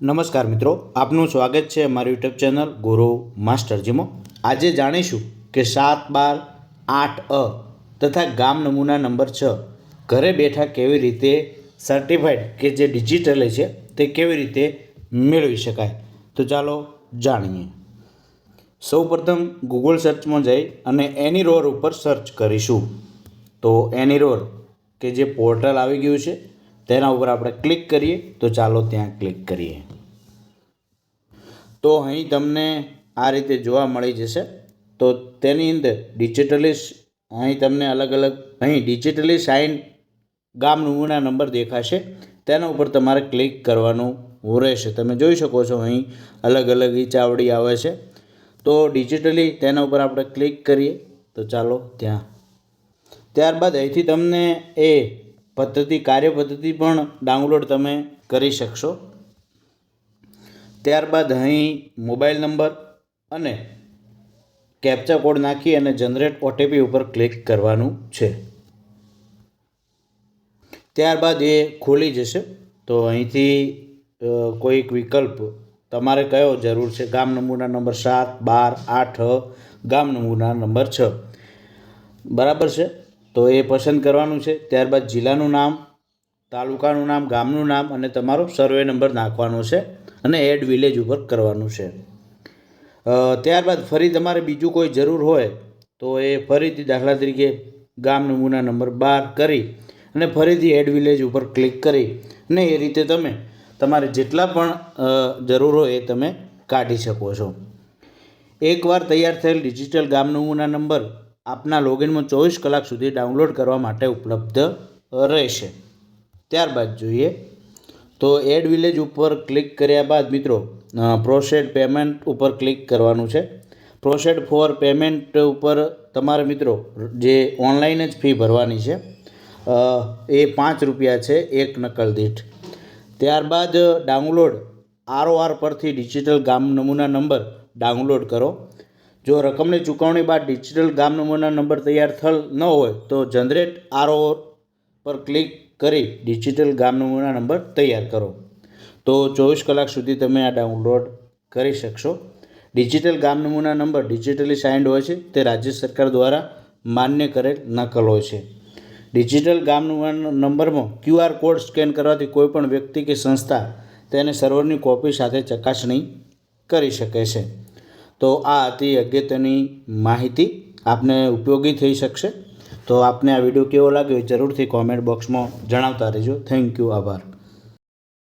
નમસ્કાર મિત્રો, આપનું સ્વાગત છે અમારી યુટ્યુબ ચેનલ ગુરુ માસ્ટરજીમાં આજે જાણીશું કે સાત બાર આઠ અ તથા ગામ નમૂના નંબર છ ઘરે બેઠા કેવી રીતે સર્ટિફાઈડ કે જે ડિજિટલ છે તે કેવી રીતે મેળવી શકાય? તો ચાલો જાણીએ. સૌપ્રથમ ગૂગલ સર્ચમાં જઈ અને એની રોર ઉપર સર્ચ કરીશું. તો એની રોર કે જે પોર્ટલ આવી ગયું છે તેના ઉપર આપણે ક્લિક કરીએ તો ચાલો ત્યાં ક્લિક કરીએ. તો અહીં તમને આ રીતે જોવા મળી જશે. તો તેની અંદર ડિજિટલી અહીં તમને અલગ અલગ અહીં ડિજિટલી સાઇન ગામ નમૂના નંબર દેખાશે. તેના ઉપર તમારે ક્લિક કરવાનું રહેશે. તમે જોઈ શકો છો અહીં અલગ અલગ ચાવડી આવે છે. તો ડિજિટલી તેના ઉપર આપણે ક્લિક કરીએ તો ચાલો ત્યાં. ત્યારબાદ અહીંથી તમને એ પદ્ધતિ, કાર્ય પદ્ધતિ પણ ડાઉનલોડ તમે કરી શકશો. ત્યારબાદ અહીં મોબાઈલ નંબર અને કેપ્ચા કોડ નાખી અને જનરેટ ઓટીપી ઉપર ક્લિક કરવાનું છે. ત્યારબાદ એ ખોલી જશે. તો અહીંથી કોઈક વિકલ્પ તમારે કયો જરૂર છે? ગામ નમૂના નંબર સાત, બાર, આઠ, ગામ નમૂના નંબર છ. બરાબર છે? તો એ પસંદ કરવાનું છે. ત્યારબાદ જિલ્લાનું નામ, તાલુકાનું નામ, ગામનું નામ અને તમારો સર્વે નંબર નાખવાનો છે અને એડ વિલેજ ઉપર કરવાનું છે. ત્યારબાદ ફરી તમારે બીજું કોઈ જરૂર હોય તો એ ફરીથી દાખલા તરીકે ગામ નમૂના નંબર બાર કરી અને ફરીથી એડ વિલેજ ઉપર ક્લિક કરી અને એ રીતે તમે તમારે જેટલા પણ જરૂર હોય એ તમે કાઢી શકો છો. એકવાર તૈયાર થયેલ ડિજિટલ ગામ નમૂના નંબર આપના લોગિનમાં ચોવીસ કલાક સુધી ડાઉનલોડ કરવા માટે ઉપલબ્ધ રહેશે. ત્યારબાદ જોઈએ તો એડ વિલેજ ઉપર ક્લિક કર્યા બાદ મિત્રો પ્રોસેડ પેમેન્ટ ઉપર ક્લિક કરવાનું છે. પ્રોસેડ ફોર પેમેન્ટ ઉપર તમારે મિત્રો જે ઓનલાઈન જ ફી ભરવાની છે એ પાંચ રૂપિયા છે, એક નકલ દીઠ. ત્યારબાદ ડાઉનલોડ આરઓઆર પરથી ડિજિટલ ગામ નમૂના નંબર ડાઉનલોડ કરો. જો રકમની ચૂકવણી બાદ ડિજિટલ ગામ નમૂના નંબર તૈયાર થયેલ ન હોય તો જનરેટ આરઓ પર ક્લિક કરી ડિજિટલ ગામ નમૂના નંબર તૈયાર કરો. તો ચોવીસ કલાક સુધી તમે આ ડાઉનલોડ કરી શકશો. ડિજિટલ ગામ નમૂના નંબર ડિજિટલી સાઇન્ડ હોય છે તે રાજ્ય સરકાર દ્વારા માન્ય કરેલ નકલ હોય છે. ડિજિટલ ગામ નંબરમાં ક્યુઆર કોડ સ્કેન કરવાથી કોઈપણ વ્યક્તિ કે સંસ્થા તેને સર્વરની કોપી સાથે ચકાસણી કરી શકે છે. તો આ હતી અગત્યની માહિતી. આપને ઉપયોગી થઈ શકશે. તો આપને આ વીડિયો કેવો લાગ્યો જરૂરથી કોમેન્ટ બોક્સમાં જણાવતા રહેજો. થેન્ક યુ આભાર.